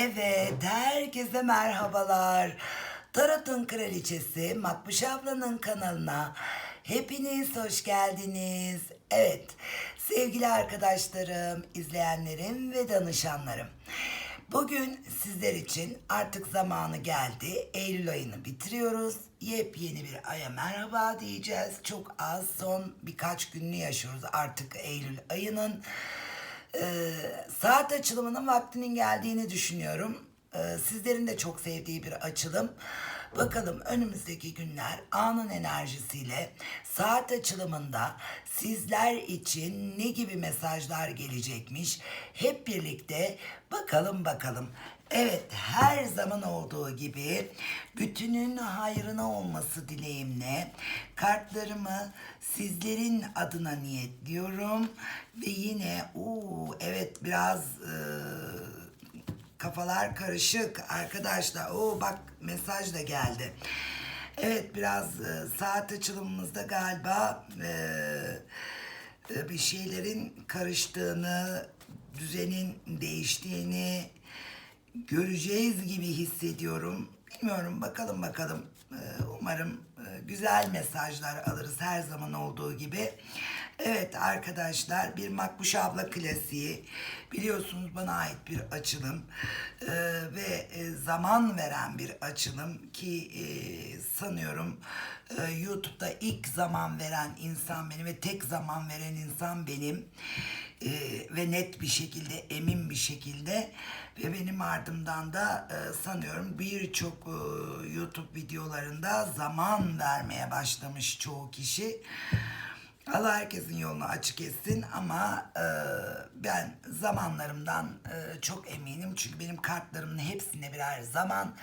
Evet, herkese merhabalar. Tarot'un kraliçesi Makbuş ablanın kanalına hepiniz hoş geldiniz. Evet, sevgili arkadaşlarım, izleyenlerim ve danışanlarım. Bugün sizler için artık zamanı geldi. Eylül ayını bitiriyoruz. Yepyeni bir aya merhaba diyeceğiz. Çok az son birkaç gününü yaşıyoruz artık Eylül ayının. Ee, saat açılımının vaktinin geldiğini düşünüyorum. Ee, sizlerin de çok sevdiği bir açılım. Bakalım önümüzdeki günler anın enerjisiyle saat açılımında sizler için ne gibi mesajlar gelecekmiş hep birlikte bakalım bakalım. Evet her zaman olduğu gibi bütünün hayrına olması dileğimle kartlarımı sizlerin adına niyetliyorum ve yine uu, evet biraz e, kafalar karışık arkadaşlar. Oo bak mesaj da geldi. Evet biraz e, saat açılımımızda galiba e, e, bir şeylerin karıştığını, düzenin değiştiğini göreceğiz gibi hissediyorum. Bilmiyorum bakalım bakalım. Ee, Umarım e, güzel mesajlar alırız her zaman olduğu gibi. Evet arkadaşlar bir Makbuş abla klasiği biliyorsunuz bana ait bir açılım Ee, ve e, zaman veren bir açılım ki e, sanıyorum YouTube'da ilk zaman veren insan benim ve tek zaman veren insan benim e, ve net bir şekilde emin bir şekilde ve benim ardımdan da e, sanıyorum birçok e, YouTube videolarında zaman vermeye başlamış çoğu kişi. Allah herkesin yolunu açık etsin ama e, ben zamanlarımdan e, çok eminim. Çünkü benim kartlarımın hepsinde birer zaman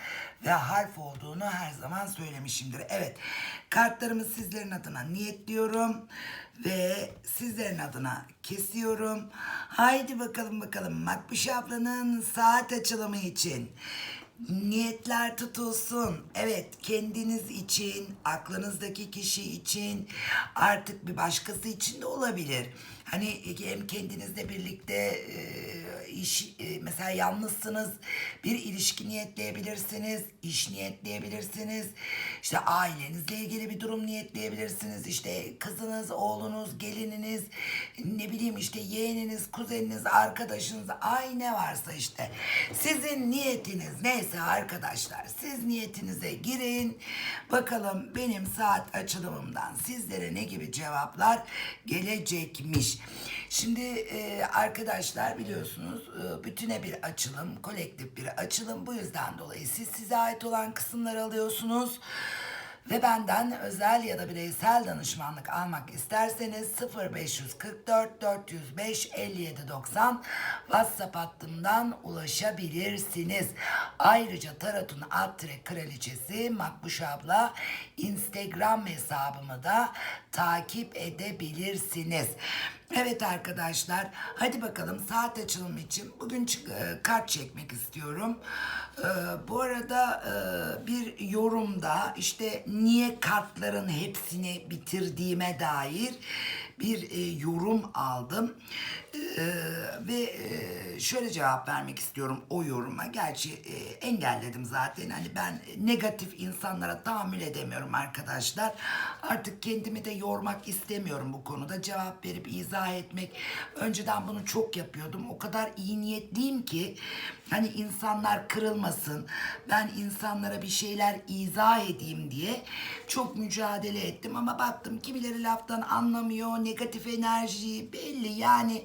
ve harf olduğunu her zaman söylemişimdir. Evet kartlarımı sizlerin adına niyetliyorum ve sizlerin adına kesiyorum. Haydi bakalım bakalım Makbuş ablanın saat açılımı için. Niyetler tutulsun. Evet kendiniz için, aklınızdaki kişi için, artık bir başkası için de olabilir. Hani hem kendinizle birlikte e, iş e, mesela yalnızsınız bir ilişki niyetleyebilirsiniz, iş niyetleyebilirsiniz. İşte ailenizle ilgili bir durum niyetleyebilirsiniz. İşte kızınız, oğlunuz, gelininiz, ne bileyim işte yeğeniniz, kuzeniniz, arkadaşınız, ay ne varsa işte. Sizin niyetiniz neyse arkadaşlar siz niyetinize girin. Bakalım benim saat açılımımdan sizlere ne gibi cevaplar gelecekmiş. Şimdi e, arkadaşlar biliyorsunuz e, bütüne bir açılım, kolektif bir açılım. Bu yüzden dolayı siz size ait olan kısımları alıyorsunuz. Ve benden özel ya da bireysel danışmanlık almak isterseniz 0544 405 57 90 WhatsApp hattımdan ulaşabilirsiniz. Ayrıca Tarot'un alt kraliçesi Makbuş abla Instagram hesabımı da takip edebilirsiniz. Evet arkadaşlar hadi bakalım saat açılımı için bugün e, kart çekmek istiyorum. E, bu arada e, bir yorumda işte niye kartların hepsini bitirdiğime dair bir e, yorum aldım. E, ve e, şöyle cevap vermek istiyorum o yoruma. Gerçi e, engelledim zaten. Hani ben negatif insanlara tahammül edemiyorum arkadaşlar. Artık kendimi de yormak istemiyorum bu konuda. Cevap verip izah etmek. Önceden bunu çok yapıyordum. O kadar iyi niyetliyim ki hani insanlar kırılmasın. Ben insanlara bir şeyler izah edeyim diye çok mücadele ettim ama baktım kimileri laftan anlamıyor. Negatif enerji belli yani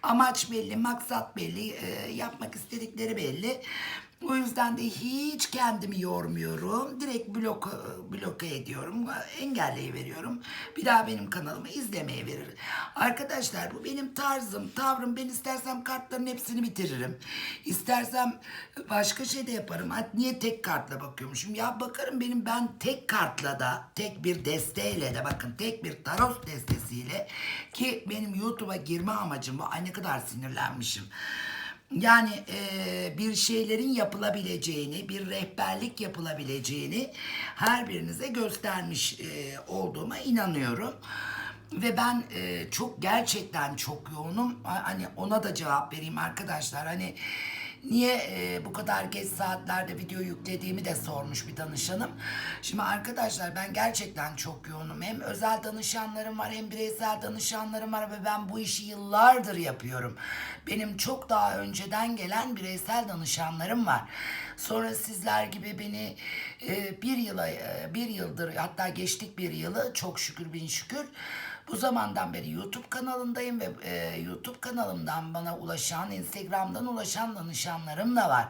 amaç belli, maksat belli, e, yapmak istedikleri belli. O yüzden de hiç kendimi yormuyorum. Direkt blok bloke ediyorum. Engelleyi veriyorum. Bir daha benim kanalımı izlemeye verir. Arkadaşlar bu benim tarzım, tavrım. Ben istersem kartların hepsini bitiririm. İstersem başka şey de yaparım. Hatta niye tek kartla bakıyormuşum? Ya bakarım benim ben tek kartla da, tek bir desteğiyle de bakın tek bir tarot destesiyle ki benim YouTube'a girme amacım bu. Ay ne kadar sinirlenmişim. Yani e, bir şeylerin yapılabileceğini, bir rehberlik yapılabileceğini her birinize göstermiş e, olduğuma inanıyorum. Ve ben e, çok gerçekten çok yoğunum. Ha- Hani ona da cevap vereyim arkadaşlar. Hani Niye e, bu kadar geç saatlerde video yüklediğimi de sormuş bir danışanım. Şimdi arkadaşlar ben gerçekten çok yoğunum. Hem özel danışanlarım var hem bireysel danışanlarım var ve ben bu işi yıllardır yapıyorum. Benim çok daha önceden gelen bireysel danışanlarım var. Sonra sizler gibi beni e, bir yıla e, bir yıldır hatta geçtik bir yılı çok şükür bin şükür bu zamandan beri YouTube kanalındayım ve e, YouTube kanalımdan bana ulaşan, Instagram'dan ulaşan danışanlarım da var.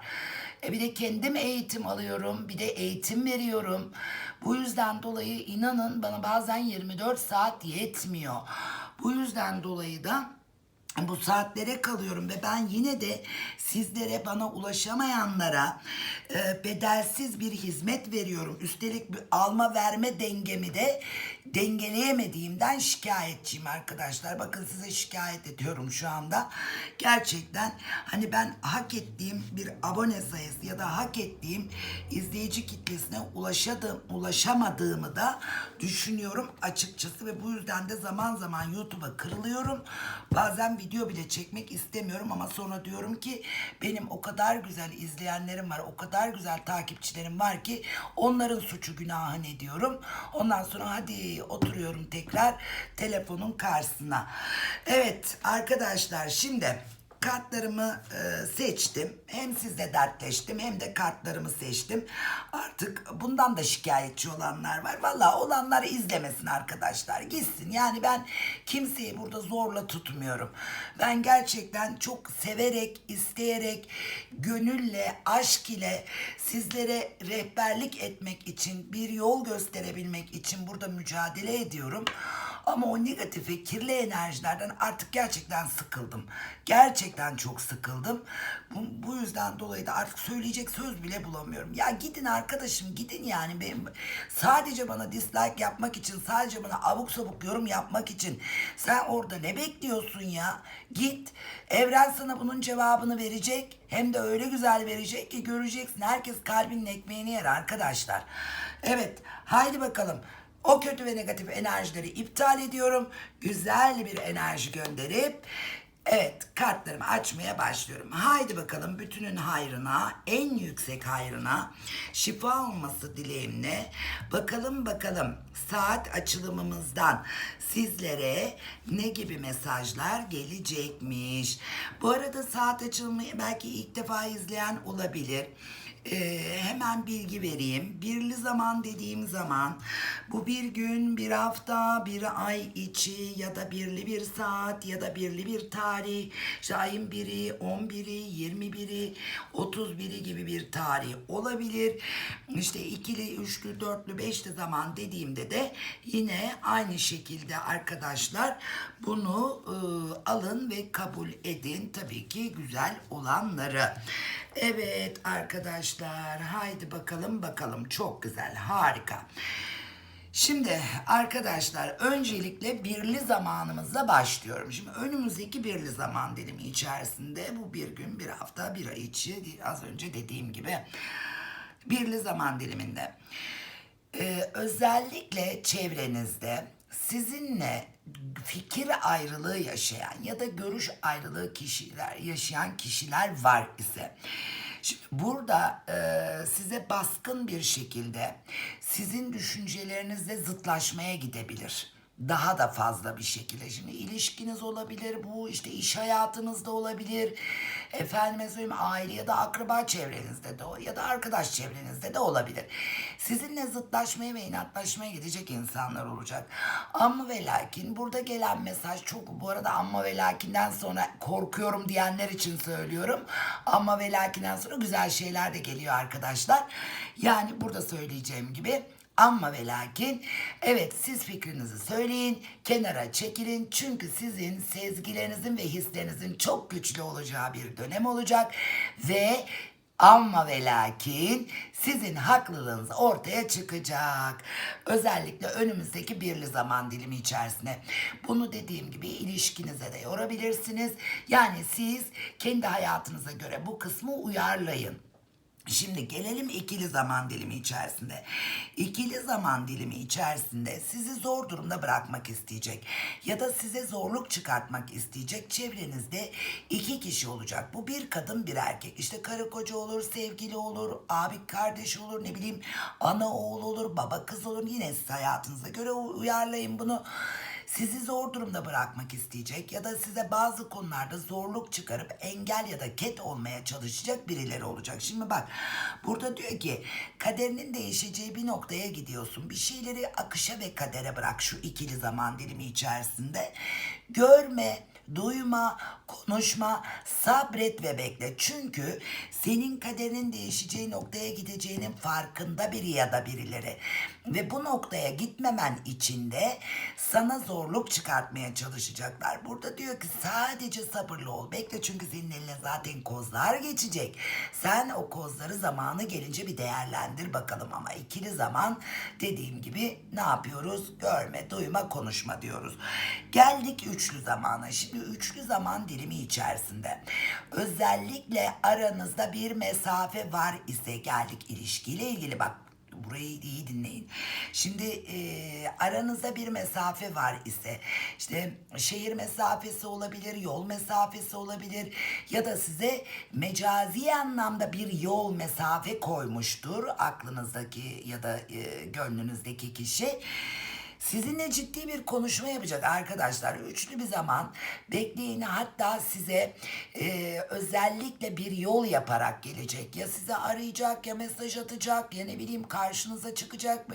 E, bir de kendim eğitim alıyorum, bir de eğitim veriyorum. Bu yüzden dolayı inanın bana bazen 24 saat yetmiyor. Bu yüzden dolayı da bu saatlere kalıyorum ve ben yine de sizlere bana ulaşamayanlara e, bedelsiz bir hizmet veriyorum. Üstelik bir alma verme dengemi de dengeleyemediğimden şikayetçiyim arkadaşlar. Bakın size şikayet ediyorum şu anda. Gerçekten hani ben hak ettiğim bir abone sayısı ya da hak ettiğim izleyici kitlesine ulaşadım, ulaşamadığımı da düşünüyorum açıkçası ve bu yüzden de zaman zaman YouTube'a kırılıyorum. Bazen video bile çekmek istemiyorum ama sonra diyorum ki benim o kadar güzel izleyenlerim var, o kadar güzel takipçilerim var ki onların suçu günahı ne diyorum. Ondan sonra hadi oturuyorum tekrar telefonun karşısına. Evet arkadaşlar şimdi kartlarımı e, seçtim. Hem sizle dertleştim hem de kartlarımı seçtim. Artık bundan da şikayetçi olanlar var. Valla olanlar izlemesin arkadaşlar. Gitsin. Yani ben kimseyi burada zorla tutmuyorum. Ben gerçekten çok severek, isteyerek, gönülle, aşk ile sizlere rehberlik etmek için, bir yol gösterebilmek için burada mücadele ediyorum. Ama o negatife, kirli enerjilerden artık gerçekten sıkıldım. Gerçekten çok sıkıldım. Bu, bu yüzden dolayı da artık söyleyecek söz bile bulamıyorum. Ya gidin arkadaşım gidin yani. Benim, sadece bana dislike yapmak için, sadece bana abuk sabuk yorum yapmak için sen orada ne bekliyorsun ya? Git. Evren sana bunun cevabını verecek. Hem de öyle güzel verecek ki göreceksin. Herkes kalbinin ekmeğini yer arkadaşlar. Evet, haydi bakalım. O kötü ve negatif enerjileri iptal ediyorum. Güzel bir enerji gönderip Evet kartlarımı açmaya başlıyorum. Haydi bakalım bütünün hayrına, en yüksek hayrına şifa olması dileğimle. Bakalım bakalım saat açılımımızdan sizlere ne gibi mesajlar gelecekmiş. Bu arada saat açılımı belki ilk defa izleyen olabilir. Ee, hemen bilgi vereyim. Birli zaman dediğim zaman bu bir gün, bir hafta, bir ay içi ya da birli bir saat ya da birli bir tarih. İşte ayın biri, on biri, yirmi biri, otuz biri gibi bir tarih olabilir. İşte ikili, üçlü, dörtlü, beşli zaman dediğimde de yine aynı şekilde arkadaşlar bunu e, alın ve kabul edin. Tabii ki güzel olanları. Evet arkadaşlar haydi bakalım bakalım çok güzel harika. Şimdi arkadaşlar öncelikle birli zamanımızla başlıyorum. Şimdi önümüzdeki birli zaman dilimi içerisinde bu bir gün, bir hafta, bir ay içi az önce dediğim gibi birli zaman diliminde. Ee, özellikle çevrenizde sizinle fikir ayrılığı yaşayan ya da görüş ayrılığı kişiler yaşayan kişiler var ise. Şimdi burada e, size baskın bir şekilde sizin düşüncelerinizle zıtlaşmaya gidebilir daha da fazla bir şekilde. Şimdi ilişkiniz olabilir bu, işte iş hayatınızda olabilir. Efendime söyleyeyim aile ya da akraba çevrenizde de ya da arkadaş çevrenizde de olabilir. Sizinle zıtlaşmaya ve inatlaşmaya gidecek insanlar olacak. Ama ve lakin burada gelen mesaj çok bu arada amma ve lakinden sonra korkuyorum diyenler için söylüyorum. Ama ve lakinden sonra güzel şeyler de geliyor arkadaşlar. Yani burada söyleyeceğim gibi ama ve lakin evet siz fikrinizi söyleyin, kenara çekilin. Çünkü sizin sezgilerinizin ve hislerinizin çok güçlü olacağı bir dönem olacak. Ve ama ve lakin sizin haklılığınız ortaya çıkacak. Özellikle önümüzdeki birli zaman dilimi içerisinde. Bunu dediğim gibi ilişkinize de yorabilirsiniz. Yani siz kendi hayatınıza göre bu kısmı uyarlayın. Şimdi gelelim ikili zaman dilimi içerisinde. İkili zaman dilimi içerisinde sizi zor durumda bırakmak isteyecek ya da size zorluk çıkartmak isteyecek çevrenizde iki kişi olacak. Bu bir kadın bir erkek. İşte karı koca olur, sevgili olur, abi kardeş olur, ne bileyim ana oğul olur, baba kız olur. Yine siz hayatınıza göre uyarlayın bunu sizi zor durumda bırakmak isteyecek ya da size bazı konularda zorluk çıkarıp engel ya da ket olmaya çalışacak birileri olacak. Şimdi bak burada diyor ki kaderinin değişeceği bir noktaya gidiyorsun. Bir şeyleri akışa ve kadere bırak şu ikili zaman dilimi içerisinde. Görme, duyma, konuşma, sabret ve bekle. Çünkü senin kaderinin değişeceği noktaya gideceğinin farkında biri ya da birileri. Ve bu noktaya gitmemen için de sana zorluk çıkartmaya çalışacaklar. Burada diyor ki sadece sabırlı ol. Bekle çünkü senin eline zaten kozlar geçecek. Sen o kozları zamanı gelince bir değerlendir bakalım ama ikili zaman dediğim gibi ne yapıyoruz? Görme, duyma, konuşma diyoruz. Geldik üçlü zamana. Şimdi üçlü zaman dilimi içerisinde özellikle aranızda bir mesafe var ise geldik ilişkiyle ilgili bak burayı iyi dinleyin. Şimdi e, aranızda bir mesafe var ise işte şehir mesafesi olabilir, yol mesafesi olabilir ya da size mecazi anlamda bir yol mesafe koymuştur aklınızdaki ya da e, gönlünüzdeki kişi. Sizinle ciddi bir konuşma yapacak arkadaşlar. Üçlü bir zaman bekleyin hatta size e, özellikle bir yol yaparak gelecek. Ya size arayacak ya mesaj atacak ya ne bileyim karşınıza çıkacak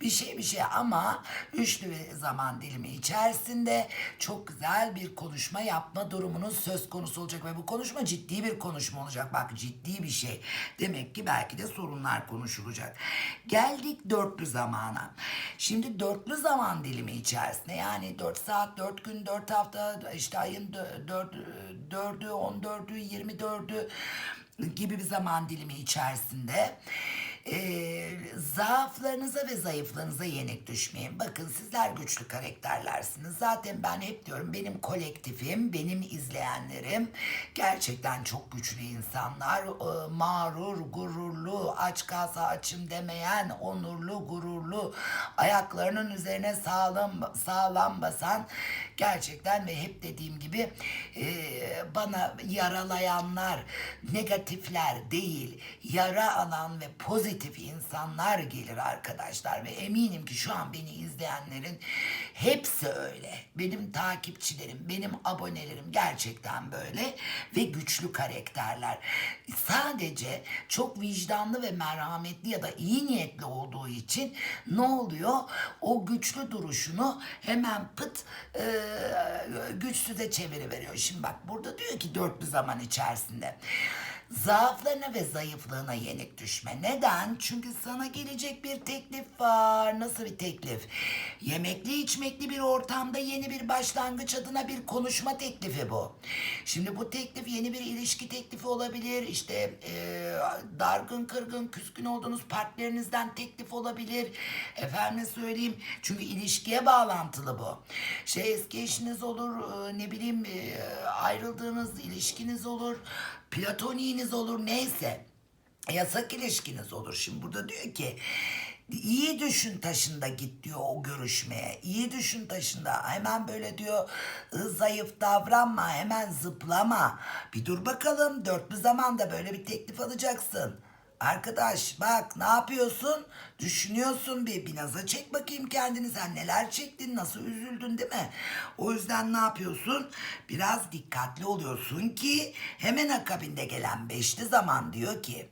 bir, şey bir şey ama üçlü bir zaman dilimi içerisinde çok güzel bir konuşma yapma durumunuz söz konusu olacak ve bu konuşma ciddi bir konuşma olacak. Bak ciddi bir şey. Demek ki belki de sorunlar konuşulacak. Geldik dörtlü zamana. Şimdi dörtlü zaman dilimi içerisinde yani 4 saat, 4 gün, 4 hafta işte ayın 4, 4'ü, 14'ü, 24'ü gibi bir zaman dilimi içerisinde e, zaaflarınıza ve zayıflarınıza yenik düşmeyin. Bakın sizler güçlü karakterlersiniz. Zaten ben hep diyorum benim kolektifim, benim izleyenlerim gerçekten çok güçlü insanlar. E, mağrur, gururlu, aç kalsa açım demeyen, onurlu, gururlu, ayaklarının üzerine sağlam sağlam basan gerçekten ve hep dediğim gibi e, bana yaralayanlar, negatifler değil, yara alan ve pozitif insanlar gelir arkadaşlar ve eminim ki şu an beni izleyenlerin hepsi öyle. Benim takipçilerim, benim abonelerim gerçekten böyle ve güçlü karakterler. Sadece çok vicdanlı ve merhametli ya da iyi niyetli olduğu için ne oluyor? O güçlü duruşunu hemen pıt e, güçsüze çeviriveriyor. Şimdi bak burada diyor ki dörtlü zaman içerisinde zaaflarına ve zayıflığına yenik düşme. Neden? Çünkü sana gelecek bir teklif var. Nasıl bir teklif? Yemekli içmekli bir ortamda yeni bir başlangıç adına bir konuşma teklifi bu. Şimdi bu teklif yeni bir ilişki teklifi olabilir. İşte e, dargın, kırgın, küskün olduğunuz partnerinizden teklif olabilir. Efendim söyleyeyim. Çünkü ilişkiye bağlantılı bu. Şey eski eşiniz olur, e, ne bileyim e, ayrıldığınız ilişkiniz olur platoniğiniz olur neyse yasak ilişkiniz olur. Şimdi burada diyor ki iyi düşün taşında git diyor o görüşmeye. İyi düşün taşında. Hemen böyle diyor zayıf davranma. Hemen zıplama. Bir dur bakalım. Dörtlü zamanda böyle bir teklif alacaksın. Arkadaş bak ne yapıyorsun? Düşünüyorsun bir, bir naza çek bakayım kendini. Sen neler çektin, nasıl üzüldün değil mi? O yüzden ne yapıyorsun? Biraz dikkatli oluyorsun ki hemen akabinde gelen beşli zaman diyor ki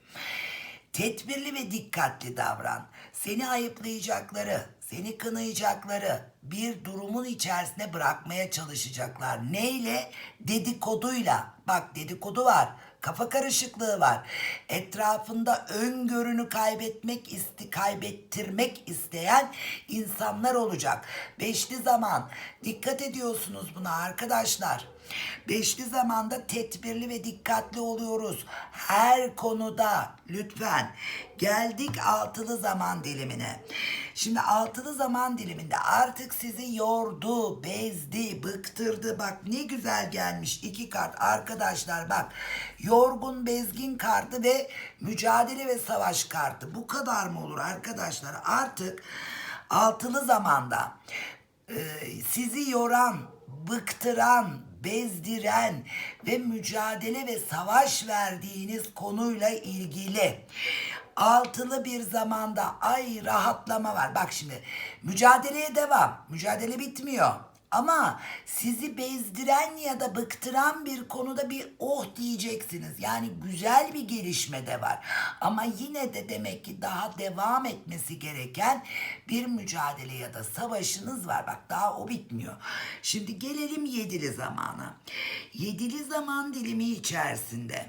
tedbirli ve dikkatli davran. Seni ayıplayacakları, seni kınayacakları bir durumun içerisine bırakmaya çalışacaklar. Neyle? Dedikoduyla. Bak dedikodu var kafa karışıklığı var. Etrafında öngörünü kaybetmek isti kaybettirmek isteyen insanlar olacak. Beşli zaman dikkat ediyorsunuz buna arkadaşlar. Beşli zamanda tedbirli ve dikkatli oluyoruz. Her konuda lütfen. Geldik altılı zaman dilimine. Şimdi altılı zaman diliminde artık sizi yordu, bezdi, bıktırdı. Bak ne güzel gelmiş iki kart arkadaşlar bak. Yorgun, bezgin kartı ve mücadele ve savaş kartı. Bu kadar mı olur arkadaşlar? Artık altılı zamanda e, sizi yoran, bıktıran, bezdiren ve mücadele ve savaş verdiğiniz konuyla ilgili altılı bir zamanda ay rahatlama var. Bak şimdi mücadeleye devam. Mücadele bitmiyor. Ama sizi bezdiren ya da bıktıran bir konuda bir oh diyeceksiniz. Yani güzel bir gelişme de var. Ama yine de demek ki daha devam etmesi gereken bir mücadele ya da savaşınız var. Bak daha o bitmiyor. Şimdi gelelim yedili zamana. Yedili zaman dilimi içerisinde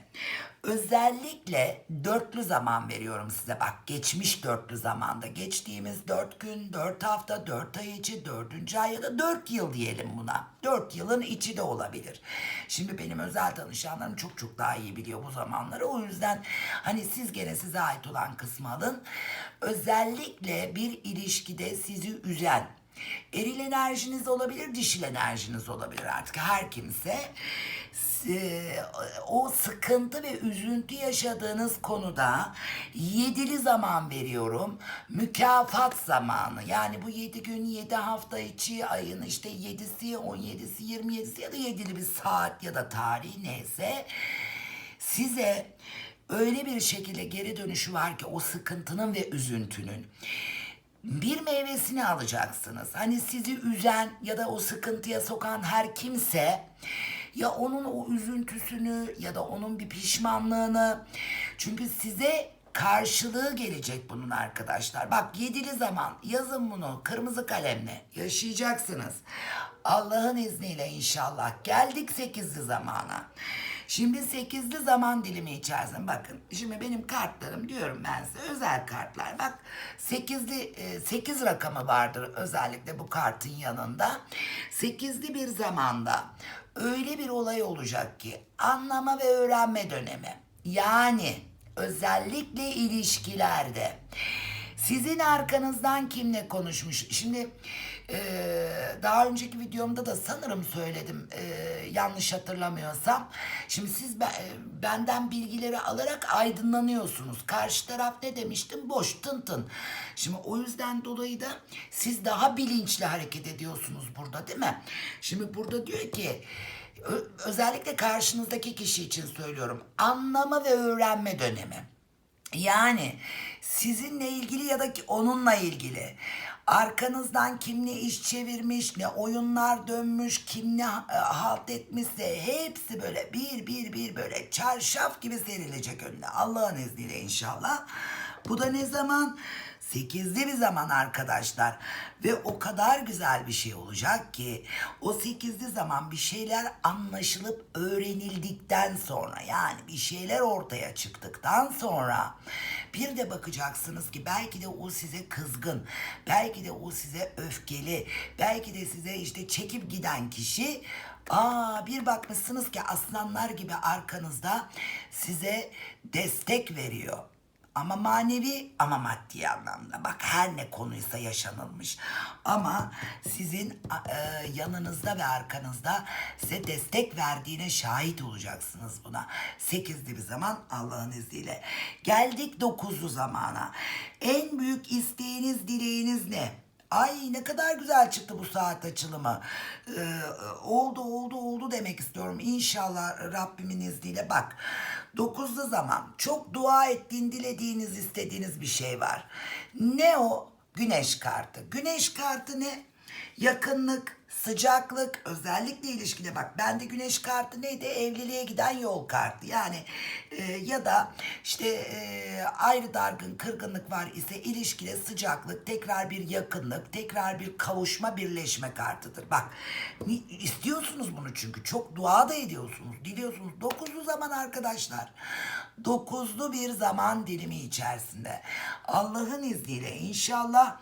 özellikle dörtlü zaman veriyorum size. Bak geçmiş dörtlü zamanda. Geçtiğimiz dört gün, dört hafta, dört ay içi, dördüncü ay ya da dört yıl diyelim buna. Dört yılın içi de olabilir. Şimdi benim özel danışanlarım çok çok daha iyi biliyor bu zamanları. O yüzden hani siz gene size ait olan kısmı alın. Özellikle bir ilişkide sizi üzen, Eril enerjiniz olabilir, dişil enerjiniz olabilir artık her kimse. E, O sıkıntı ve üzüntü yaşadığınız konuda yedili zaman veriyorum. Mükafat zamanı. Yani bu yedi gün, yedi hafta içi ayın işte yedisi, on yedisi, yirmi yedisi ya da yedili bir saat ya da tarih neyse size öyle bir şekilde geri dönüşü var ki o sıkıntının ve üzüntünün bir meyvesini alacaksınız. Hani sizi üzen ya da o sıkıntıya sokan her kimse ya onun o üzüntüsünü ya da onun bir pişmanlığını çünkü size karşılığı gelecek bunun arkadaşlar. Bak yedili zaman yazın bunu kırmızı kalemle yaşayacaksınız. Allah'ın izniyle inşallah geldik sekizli zamana. Şimdi sekizli zaman dilimi içerisinde bakın. Şimdi benim kartlarım diyorum ben size özel kartlar. Bak sekizli e, sekiz rakamı vardır özellikle bu kartın yanında. Sekizli bir zamanda öyle bir olay olacak ki anlama ve öğrenme dönemi. Yani özellikle ilişkilerde sizin arkanızdan kimle konuşmuş? Şimdi eee, daha önceki videomda da sanırım söyledim eee, yanlış hatırlamıyorsam. Şimdi siz e, benden bilgileri alarak aydınlanıyorsunuz. Karşı taraf ne demiştim? Boş tın tın. Şimdi o yüzden dolayı da siz daha bilinçli hareket ediyorsunuz burada değil mi? Şimdi burada diyor ki özellikle karşınızdaki kişi için söylüyorum. Anlama ve öğrenme dönemi. Yani sizinle ilgili ya da ki onunla ilgili arkanızdan kim ne iş çevirmiş, ne oyunlar dönmüş, kim ne e, halt etmişse hepsi böyle bir bir bir böyle çarşaf gibi serilecek önüne. Allah'ın izniyle inşallah. Bu da ne zaman? Sekizli bir zaman arkadaşlar ve o kadar güzel bir şey olacak ki o sekizli zaman bir şeyler anlaşılıp öğrenildikten sonra yani bir şeyler ortaya çıktıktan sonra bir de bakacaksınız ki belki de o size kızgın, belki de o size öfkeli, belki de size işte çekip giden kişi Aa bir bakmışsınız ki aslanlar gibi arkanızda size destek veriyor. Ama manevi ama maddi anlamda. Bak her ne konuysa yaşanılmış. Ama sizin e, yanınızda ve arkanızda size destek verdiğine şahit olacaksınız buna. Sekizli bir zaman Allah'ın izniyle. Geldik dokuzlu zamana. En büyük isteğiniz, dileğiniz ne? Ay ne kadar güzel çıktı bu saat açılımı. Ee, oldu oldu oldu demek istiyorum. İnşallah Rabbimin izniyle bak. Dokuzlu zaman çok dua ettiğin, dilediğiniz, istediğiniz bir şey var. Ne o? Güneş kartı. Güneş kartı ne? Yakınlık, sıcaklık, özellikle ilişkide bak bende güneş kartı neydi? Evliliğe giden yol kartı. Yani e, ya da işte e, ayrı dargın, kırgınlık var ise ilişkide sıcaklık, tekrar bir yakınlık, tekrar bir kavuşma, birleşme kartıdır. Bak istiyorsunuz bunu çünkü çok dua da ediyorsunuz, diliyorsunuz. Dokuzlu zaman arkadaşlar. dokuzlu bir zaman dilimi içerisinde Allah'ın izniyle inşallah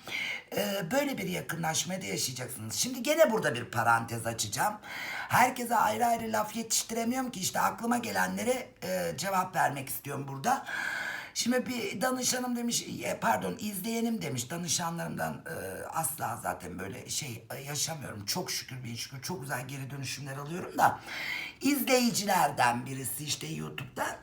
e, böyle bir yakınlaşmada yaşayacaksınız. Şimdi gene burada bir parantez açacağım. Herkese ayrı ayrı laf yetiştiremiyorum ki işte aklıma gelenlere e, cevap vermek istiyorum burada. Şimdi bir danışanım demiş, e, pardon izleyenim demiş danışanlarımdan e, asla zaten böyle şey e, yaşamıyorum. Çok şükür bin şükür çok güzel geri dönüşümler alıyorum da izleyicilerden birisi işte YouTube'dan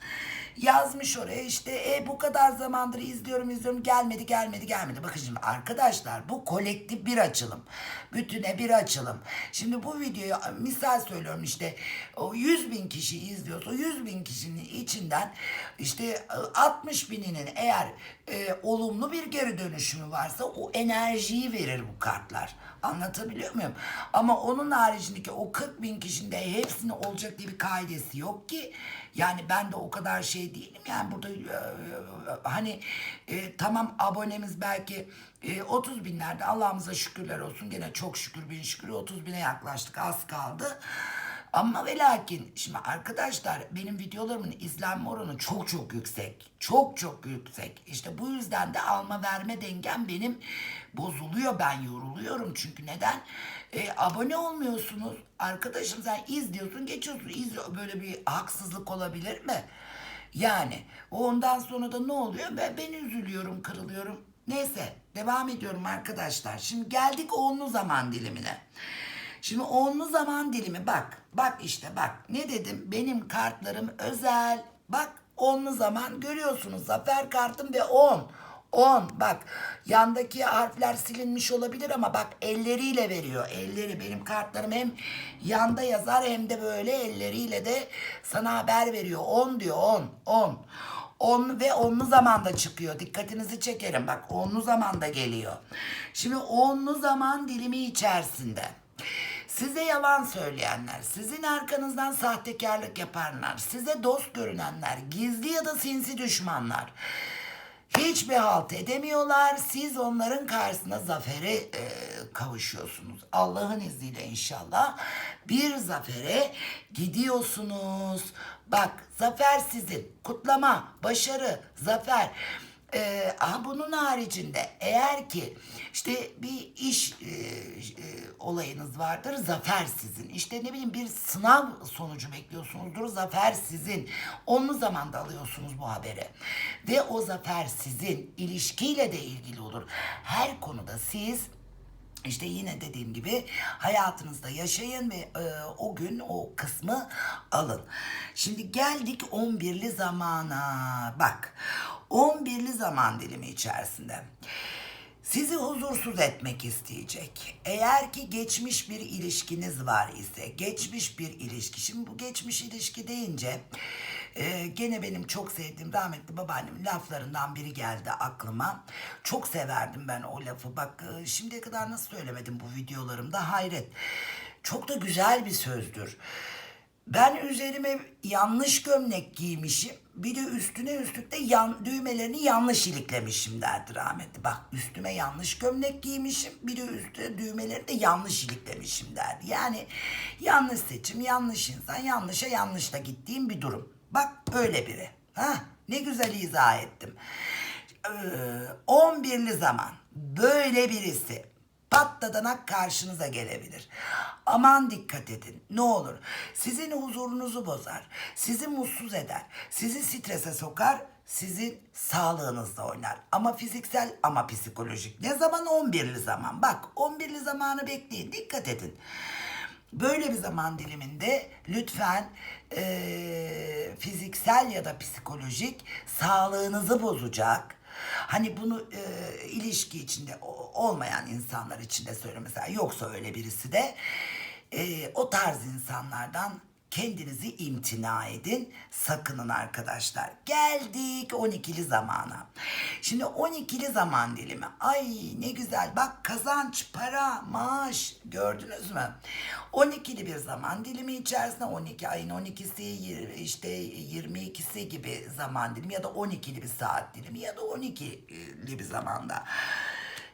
yazmış oraya işte e, bu kadar zamandır izliyorum izliyorum gelmedi gelmedi gelmedi. Bakın şimdi arkadaşlar bu kolektif bir açılım. Bütüne bir açılım. Şimdi bu videoyu misal söylüyorum işte o 100 bin kişi izliyorsa o 100 bin kişinin içinden işte e, 60 bininin eğer e, olumlu bir geri dönüşümü varsa o enerjiyi verir bu kartlar. Anlatabiliyor muyum? Ama onun haricindeki o 40 bin kişinin de hepsinin olacak diye bir kaidesi yok ki. Yani ben de o kadar şey değilim. Yani burada e, e, hani e, tamam abonemiz belki e, 30 binlerde Allah'ımıza şükürler olsun. Gene çok şükür bin şükür 30 bine yaklaştık az kaldı. Ama ve lakin şimdi arkadaşlar benim videolarımın izlenme oranı çok çok yüksek. Çok çok yüksek. İşte bu yüzden de alma verme dengem benim bozuluyor. Ben yoruluyorum çünkü neden? E, abone olmuyorsunuz. Arkadaşım sen izliyorsun geçiyorsun. İzliyor. Böyle bir haksızlık olabilir mi? Yani ondan sonra da ne oluyor? Ben, ben üzülüyorum, kırılıyorum. Neyse devam ediyorum arkadaşlar. Şimdi geldik onlu zaman dilimine. Şimdi onlu zaman dilimi bak. Bak işte bak. Ne dedim? Benim kartlarım özel. Bak onlu zaman görüyorsunuz. Zafer kartım ve on. 10 bak yandaki harfler silinmiş olabilir ama bak elleriyle veriyor. Elleri benim kartlarım hem yanda yazar hem de böyle elleriyle de sana haber veriyor. 10 diyor 10 10. 10 ve onlu zamanda çıkıyor. Dikkatinizi çekerim. Bak onlu zamanda geliyor. Şimdi onlu zaman dilimi içerisinde Size yalan söyleyenler, sizin arkanızdan sahtekarlık yapanlar, size dost görünenler, gizli ya da sinsi düşmanlar hiçbir halt edemiyorlar. Siz onların karşısında zafere e, kavuşuyorsunuz. Allah'ın izniyle inşallah bir zafere gidiyorsunuz. Bak zafer sizin. Kutlama, başarı, zafer. Ee, aha bunun haricinde eğer ki işte bir iş e, e, olayınız vardır zafer sizin. İşte ne bileyim bir sınav sonucu bekliyorsunuzdur zafer sizin. Onu zamanda alıyorsunuz bu haberi. Ve o zafer sizin ilişkiyle de ilgili olur. Her konuda siz işte yine dediğim gibi hayatınızda yaşayın ve e, o gün o kısmı alın. Şimdi geldik 11'li zamana. Bak 11'li zaman dilimi içerisinde sizi huzursuz etmek isteyecek. Eğer ki geçmiş bir ilişkiniz var ise, geçmiş bir ilişki. Şimdi bu geçmiş ilişki deyince e, gene benim çok sevdiğim rahmetli babaannemin laflarından biri geldi aklıma. Çok severdim ben o lafı. Bak e, şimdiye kadar nasıl söylemedim bu videolarımda hayret. Çok da güzel bir sözdür. Ben üzerime yanlış gömlek giymişim. Bir de üstüne üstlük de yan, düğmelerini yanlış iliklemişim derdi rahmetli. Bak üstüme yanlış gömlek giymişim. Bir de üstüne düğmelerini de yanlış iliklemişim derdi. Yani yanlış seçim, yanlış insan, yanlışa yanlışla gittiğim bir durum. Bak öyle biri. Ha, ne güzel izah ettim. Ee, 11'li zaman böyle birisi patladanak karşınıza gelebilir. Aman dikkat edin. Ne olur. Sizin huzurunuzu bozar. Sizi mutsuz eder. Sizi strese sokar. Sizin sağlığınızla oynar. Ama fiziksel ama psikolojik. Ne zaman? 11'li zaman. Bak 11'li zamanı bekleyin. Dikkat edin. Böyle bir zaman diliminde lütfen eee, fiziksel ya da psikolojik sağlığınızı bozacak. Hani bunu e, ilişki içinde olmayan insanlar için de mesela yoksa öyle birisi de e, o tarz insanlardan kendinizi imtina edin. Sakının arkadaşlar. Geldik 12'li zamana. Şimdi 12'li zaman dilimi. Ay ne güzel. Bak kazanç, para, maaş gördünüz mü? 12'li bir zaman dilimi içerisinde 12 ayın 12'si yir- işte 22'si gibi zaman dilimi ya da 12'li bir saat dilimi ya da 12'li bir zamanda.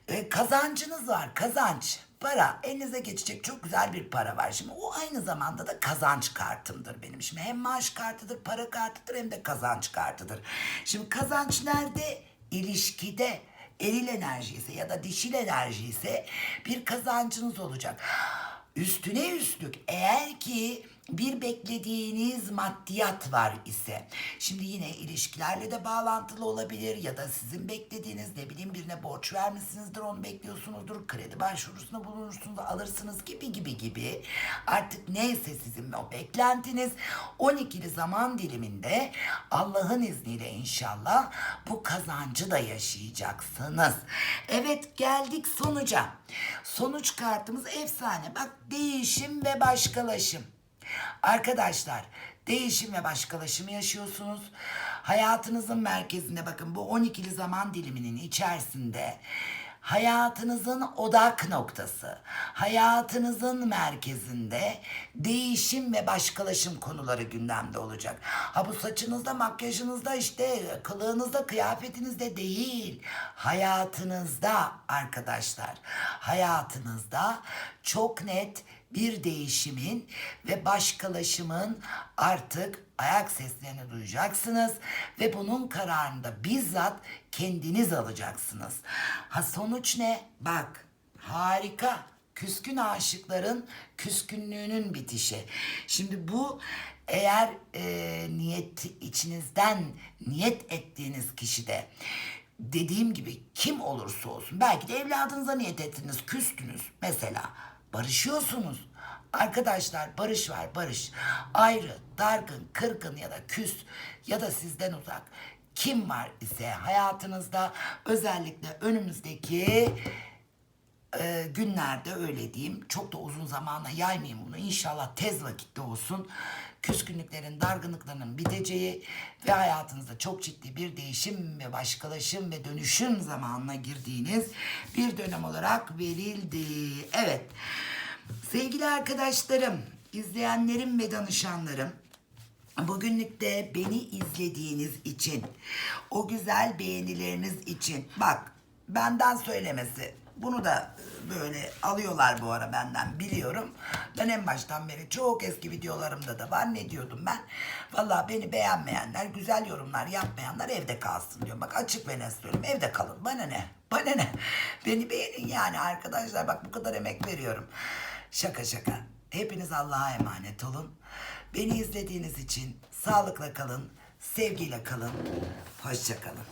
E, kazancınız var kazanç. Para elinize geçecek çok güzel bir para var. Şimdi o aynı zamanda da kazanç kartımdır benim. Şimdi hem maaş kartıdır, para kartıdır hem de kazanç kartıdır. Şimdi kazanç nerede? İlişkide eril enerji ise ya da dişil enerji ise bir kazancınız olacak. Üstüne üstlük eğer ki bir beklediğiniz maddiyat var ise şimdi yine ilişkilerle de bağlantılı olabilir ya da sizin beklediğiniz ne bileyim birine borç vermişsinizdir onu bekliyorsunuzdur kredi başvurusunda bulunursunuz alırsınız gibi gibi gibi artık neyse sizin o beklentiniz 12'li zaman diliminde Allah'ın izniyle inşallah bu kazancı da yaşayacaksınız. Evet geldik sonuca. Sonuç kartımız efsane. Bak değişim ve başkalaşım. Arkadaşlar değişim ve başkalaşımı yaşıyorsunuz. Hayatınızın merkezinde bakın bu 12'li zaman diliminin içerisinde hayatınızın odak noktası, hayatınızın merkezinde değişim ve başkalaşım konuları gündemde olacak. Ha bu saçınızda, makyajınızda işte kılığınızda, kıyafetinizde değil. Hayatınızda arkadaşlar. Hayatınızda çok net bir değişimin ve başkalaşımın artık ayak seslerini duyacaksınız ve bunun kararını da bizzat kendiniz alacaksınız. Ha sonuç ne? Bak harika. Küskün aşıkların küskünlüğünün bitişi. Şimdi bu eğer e, niyet içinizden niyet ettiğiniz kişide dediğim gibi kim olursa olsun belki de evladınıza niyet ettiniz küstünüz mesela barışıyorsunuz. Arkadaşlar barış var barış. Ayrı, dargın, kırgın ya da küs ya da sizden uzak kim var ise hayatınızda özellikle önümüzdeki e, günlerde öyle diyeyim. Çok da uzun zamana yaymayayım bunu. İnşallah tez vakitte olsun. Küskünlüklerin, dargınlıkların biteceği ve hayatınızda çok ciddi bir değişim ve başkalaşım ve dönüşüm zamanına girdiğiniz bir dönem olarak verildi. Evet. Sevgili arkadaşlarım, izleyenlerim ve danışanlarım, Bugünlük de beni izlediğiniz için, o güzel beğenileriniz için, bak benden söylemesi, bunu da böyle alıyorlar bu ara benden biliyorum. Ben en baştan beri çok eski videolarımda da var. Ne diyordum ben? Vallahi beni beğenmeyenler, güzel yorumlar yapmayanlar evde kalsın diyorum. Bak açık ve net söylüyorum. Evde kalın. Bana ne? Bana ne? Beni beğenin yani arkadaşlar. Bak bu kadar emek veriyorum. Şaka şaka. Hepiniz Allah'a emanet olun. Beni izlediğiniz için sağlıkla kalın, sevgiyle kalın, hoşça kalın.